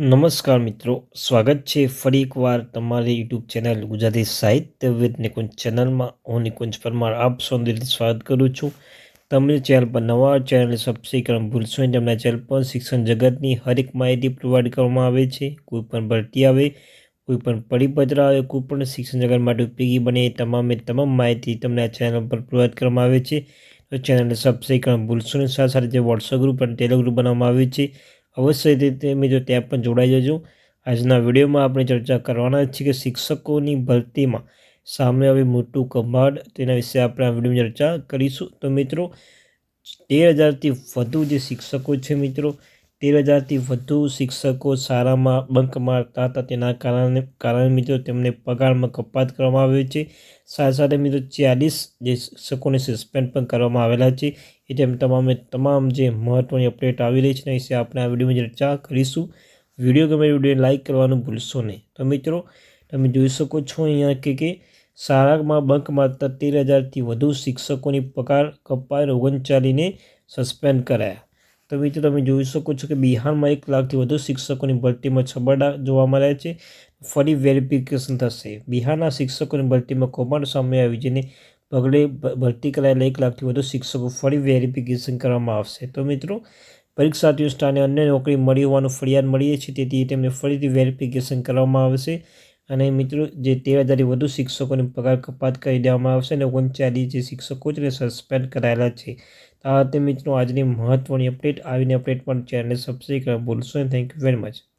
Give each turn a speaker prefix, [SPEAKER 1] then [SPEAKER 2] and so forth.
[SPEAKER 1] નમસ્કાર મિત્રો, સ્વાગત છે ફરી એકવાર તમારી યુટ્યુબ ચેનલ ગુજરાતી સાહિત્ય વિદ નિકુંજ ચેનલમાં. હું નિકુંજ પરમાર, આપ સૌંદર્ય સ્વાગત કરું છું. તમે ચેનલ પર નવા ચેનલ સબસ્ક્રાઈબ ભૂલશો નહીં. તેમના ચેનલ પર શિક્ષણ જગતની હરેક માહિતી પ્રોવાઈડ કરવામાં આવે છે. કોઈ પણ ભરતી આવે, કોઈ પણ પરિપત્ર આવે, કોઈ પણ શિક્ષણ જગત માટે ઉપયોગી બને તમામે તમામ માહિતી તમને આ ચેનલ પર પ્રોવાઈડ કરવામાં આવે છે. ચેનલને સબસ્ક્રાઈબ કરવાનું ભૂલશો નહીં. સાથે સાથે જે વોટ્સઅપ ગ્રુપ અને ટેલિગ્રુપ ગ્રુપ બનાવવામાં આવે છે અવશ્ય રીતે મિત્રો ત્યાં પણ જોડાઈ જજો. આજના વિડીયોમાં આપણે ચર્ચા કરવાના છીએ કે શિક્ષકોની ભરતીમાં સામે આવી મોટું કમાડ તેના વિશે આપણે આ વિડીયોમાં ચર્ચા કરીશું. તો મિત્રો, તેર હજારથી વધુ જે શિક્ષકો છે મિત્રો તેર હજારથી વધુ શિક્ષકો શાળામાં બંક મારતા હતા. તેના કારણે કારણે મિત્રો તેમને પગારમાં કપાત કરવામાં આવ્યો છે. સાથે સાથે મિત્રો ચાલીસ જે શિક્ષકોને સસ્પેન્ડ પણ કરવામાં આવેલા છે. એ તેમ તમામે તમામ જે મહત્ત્વની અપડેટ આવી રહી છે એના વિશે આપણે આ વિડીયોમાં ચર્ચા કરીશું. વીડિયો ગમે વીડિયો લાઇક કરવાનું ભૂલશો નહીં. તો મિત્રો, તમે જોઈ શકો છો અહીંયા કે કે શાળામાં બંક મારતા તેર હજારથી વધુ શિક્ષકોની પગાર કપાય ઓગણચાલીને સસ્પેન્ડ કરાયા. તો મિત્રો તમે જોઈ શકો છો કે બિહારમાં એક લાખથી વધુ શિક્ષકોની ભરતીમાં છબરડા જોવા મળ્યા છે. ફરી વેરિફિકેશન થશે. બિહારના શિક્ષકોની ભરતીમાં કૌભાંડ સામે આવી જેને પગલે ભરતી કરાયેલા એક લાખથી વધુ શિક્ષકો ફરી વેરિફિકેશન કરવામાં આવશે. તો મિત્રો, પરીક્ષાર્થીઓ સ્થાને અન્ય નોકરી મળી હોવાનું ફરિયાદ મળીએ છે તેથી તેમને ફરીથી વેરિફિકેશન કરવામાં આવશે. અને મિત્રો, જે તેર હજારથી વધુ શિક્ષકોને પગાર કપાત કરી દેવામાં આવશે અને ઓગણચાલીસ જે શિક્ષકો છે તે સસ્પેન્ડ કરાયેલા છે. આ તે મિત્રો આજની મહત્ત્વની અપડેટ આવીને અપડેટ પણ ચેનલને સબસ્ક્રાઈબ કરવા ભૂલશો થેન્ક યુ વેરી મચ